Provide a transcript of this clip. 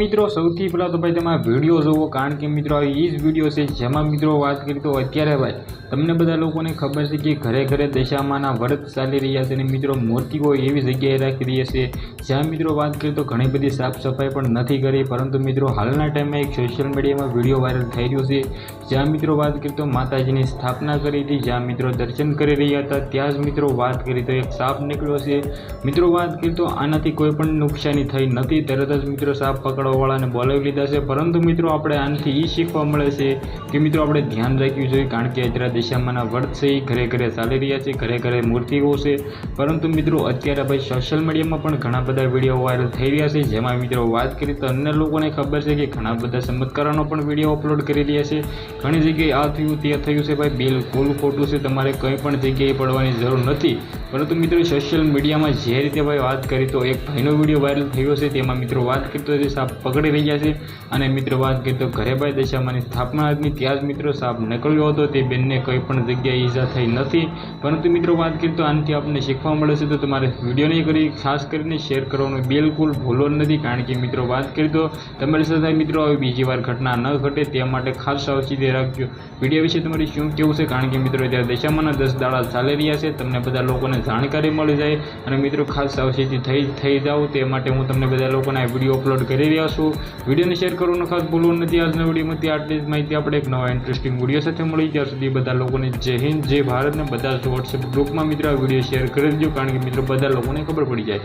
મિત્રો, સૌથી પહેલાં તો ભાઈ તમે વીડિયો જોવો, કારણ કે મિત્રો આ એ જ વીડિયો છે જેમાં મિત્રો વાત કરી તો અત્યારે ભાઈ તમને બધા લોકોને ખબર છે કે ઘરે ઘરે દશામાના વ્રત ચાલી રહ્યા છે અને મિત્રો મૂર્તિઓ એવી જગ્યાએ રાખી રહ્યા છે. જ્યાં મિત્રો વાત કરીએ તો ઘણી બધી સાફ સફાઈ પણ નથી કરી, પરંતુ મિત્રો હાલના ટાઈમમાં એક સોશિયલ મીડિયામાં વીડિયો વાયરલ થઈ રહ્યો છે. જ્યાં મિત્રો વાત કરીએ તો માતાજીની સ્થાપના કરી હતી, જ્યાં મિત્રો દર્શન કરી રહ્યા હતા, ત્યાં જ મિત્રો વાત કરી તો એક સાપ નીકળ્યો છે. મિત્રો વાત કરીએ તો આનાથી કોઈ પણ નુકસાની થઈ નથી, તરત જ મિત્રો સાપ પકડવાવાળાને બોલાવી લીધા છે. પરંતુ મિત્રો, આપણે આનાથી એ શીખવા મળે છે કે મિત્રો, આપણે ધ્યાન રાખવું જોઈએ કારણ કે અત્યારે દિશામાંના વર્ત છે એ ઘરે ઘરે ચાલી રહ્યા છે, ઘરે ઘરે મૂર્તિઓ છે. પરંતુ મિત્રો, અત્યારે ભાઈ સોશિયલ મીડિયામાં પણ ઘણા બધા વીડિયો વાયરલ થઈ રહ્યા છે. જેમાં મિત્રો, વાત કરી તો અન્ય લોકોને ખબર છે કે ઘણા બધા ચમત્કારોનો પણ વીડિયો અપલોડ કરી રહ્યા છે. ઘણી જગ્યાએ આ થયું, તે થયું છે ભાઈ. બિલકુલ ખોટું છે. તમારે કંઈ પણ જગ્યાએ પડવાની જરૂર નથી. પરંતુ મિત્રો સોશિયલ મીડિયામાં જે રીતે ભાઈ વાત કરી તો એક ભાઈનો વીડિયો વાયરલ થયો છે. તેમાં મિત્રો વાત કરતો સાપ પકડી રહ્યા છે. અને મિત્રો, વાત કરીએ તો ઘરે ભાઈ દશામાની સ્થાપના હતી ત્યાં જ મિત્રો સાપ નીકળ્યો હતો. તે બેનને કંઈ પણ જગ્યાએ ઈજા થઈ નથી. પરંતુ મિત્રો, વાત કરીએ તો આનાથી આપણને શીખવા મળે છે. તો તમારે વીડિયો નહીં કરી, ખાસ કરીને શેર કરવાનું બિલકુલ ભૂલો નથી. કારણ કે મિત્રો, વાત કરીએ તો તમારી સાથે મિત્રો, આવી બીજી વાર ઘટના ન ઘટે. તે માટે ખાસ સાવચેતી રાખજો. વીડિયો વિશે તમારી શું કેવું છે? કારણ કે મિત્રો, અત્યારે દશામાના દસ દાડા ચાલી રહ્યા છે. તમને બધા લોકોને જાણકારી મળી જાય. અને મિત્રો, ખાસ સાવચેતી થઈ થઈ જાઓ. તે માટે હું તમને બધા લોકોને આ વીડિયો અપલોડ કરી રહ્યા છું વિડીયોને શેર કરવાનું ખાસ ભૂલવું નથી. આજના વિડીયોમાંથી આટલી જ માહિતી આપણે એક નવા ઇન્ટરેસ્ટિંગ વીડિયો સાથે મળી. ત્યાં સુધી બધા લોકોને જય હિન્દ, જય ભારતને બધા જ વોટ્સએપ ગ્રુપમાં મિત્રો આ વીડિયો શેર કરી દેજો. કારણ કે મિત્રો, બધા લોકોને ખબર પડી જાય.